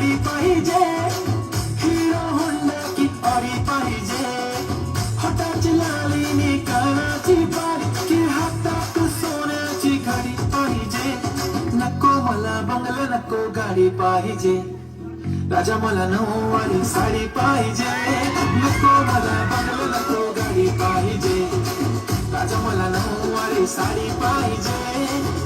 कुठली गाडी पाहिजे हिरो होंडा की ऑडी पाहिजे हाताची लालीने कानाची बारी की हातात सोन्याची घडी पाहिजे नको मला बंगला नको गाडी पाहिजे राजा मला नऊवारी साडी पाहिजे नको मला बंगला नको गाडी पाहिजे राजा मला नऊवारी साडी पाहिजे